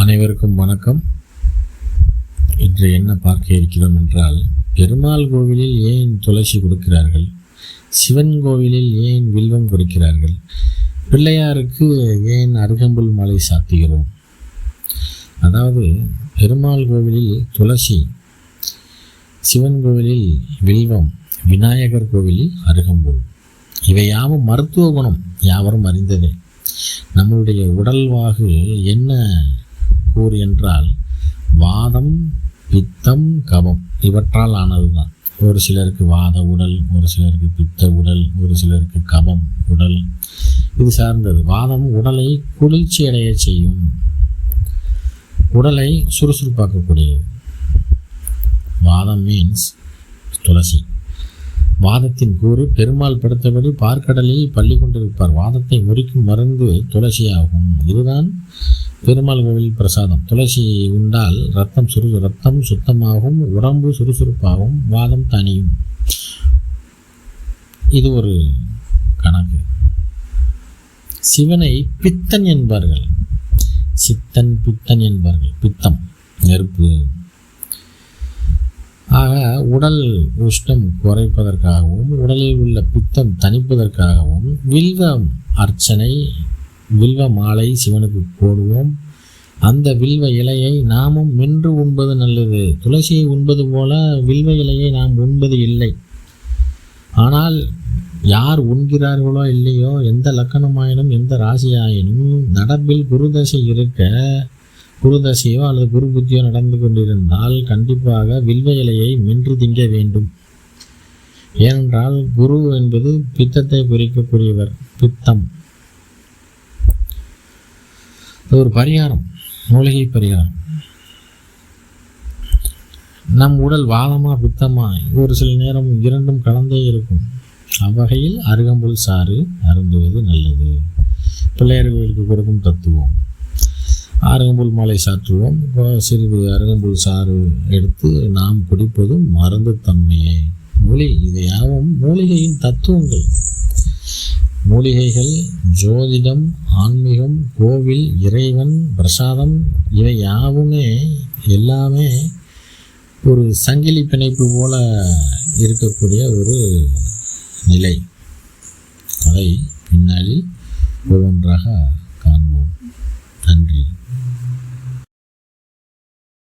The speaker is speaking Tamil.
அனைவருக்கும் வணக்கம். இன்று என்ன பார்க்க இருக்கிறோம் என்றால் பெருமாள் கோவிலில் ஏன் துளசி கொடுக்கிறார்கள்? சிவன் கோவிலில் ஏன் வில்வம் கொடுக்கிறார்கள்? பிள்ளையாருக்கு ஏன் அருகம்புல் மாலை சாத்துகிறோம்? அதாவது பெருமாள் கோவிலில் துளசி சிவன் கோவிலில் வில்வம் விநாயகர் கோவிலில் அருகம்புல். இவை யாவும் மருத்துவ குணம் யாவரும் அறிந்ததே. நம்மளுடைய உடல்வாகு என்ன கூறு என்றால் வாதம் பித்தம் கபம் இவற்றால் ஆனதுதான். ஒரு சிலருக்கு வாத உடல் ஒரு சிலருக்கு பித்த உடல் ஒரு சிலருக்கு கபம் உடல். இது சார்ந்தது. வாதம் உடலை குளிர்ச்சி அடைய செய்யும். உடலை சுறுசுறுப்பாக்கக்கூடியது. வாதம் மீன்ஸ் துளசி. வாதத்தின் கூறு பெருமாள் படுத்தபடி பார்க்கடலில் பள்ளி கொண்டிருப்பார். வாதத்தை முறிக்கும் மருந்து துளசியாகும். இதுதான் பெருமாள் கோவில் பிரசாதம். துளசி உண்டால் ரத்தம் சுறு ரத்தம் சுத்தமாகவும் உடம்பு சுறுசுறுப்பாகவும் வாதம் தனியும் இது ஒரு கணக்கு. சிவனை பித்தன் என்பார்கள். சித்தன் பித்தன் என்பார்கள். பித்தம் நெருப்பு. ஆக உடல் உஷ்ணம் குறைப்பதற்காகவும் உடலில் உள்ள பித்தம் தணிப்பதற்காகவும் வில்வம் அர்ச்சனை வில்வ மாலை சிவனுக்கு போடுவோம். அந்த வில்வ இலையை நாமும் மென்று உண்பது நல்லது. துளசியை உண்பது போல வில்வ இலையை நாம் உண்பது இல்லை. ஆனால் யார் உண்கிறார்களோ இல்லையோ எந்த லக்கணமாயினும் எந்த ராசியாயினும் நடப்பில் குருதசை இருக்க குருதசையோ அல்லது குரு புத்தியோ நடந்து கொண்டிருந்தால் கண்டிப்பாக வில்வ இலையை மென்று திங்க வேண்டும். ஏனென்றால் குரு என்பது பித்தத்தை குறிக்கக்கூடியவர் பித்தம். இது ஒரு பரிகாரம் மூலிகை பரிகாரம். நம் உடல் வாதமா பித்தமா ஒரு சில நேரம் இரண்டும் கலந்தே இருக்கும். அவ்வகையில் அருகம்புல் சாறு அருந்துவது நல்லது. பிள்ளையார் கொடுக்கும் தத்துவம். அருகம்புல் மாலை சாற்றுவோம். சிறிது அருகம்புல் சாறு எடுத்து நாம் குடிப்பதும் மருந்து தன்மையை. மொழி இவையாவும் மூலிகையின் தத்துவங்கள். மூலிகைகள் ஜோதிடம் ஆன்மீகம் கோவில் இறைவன் பிரசாதம் இவை யாவுமே எல்லாமே ஒரு சங்கிலி பிணைப்பு போல இருக்கக்கூடிய ஒரு நிலை. அதை பின்னாளில் ஒவ்வொன்றாக காண்போம். நன்றி.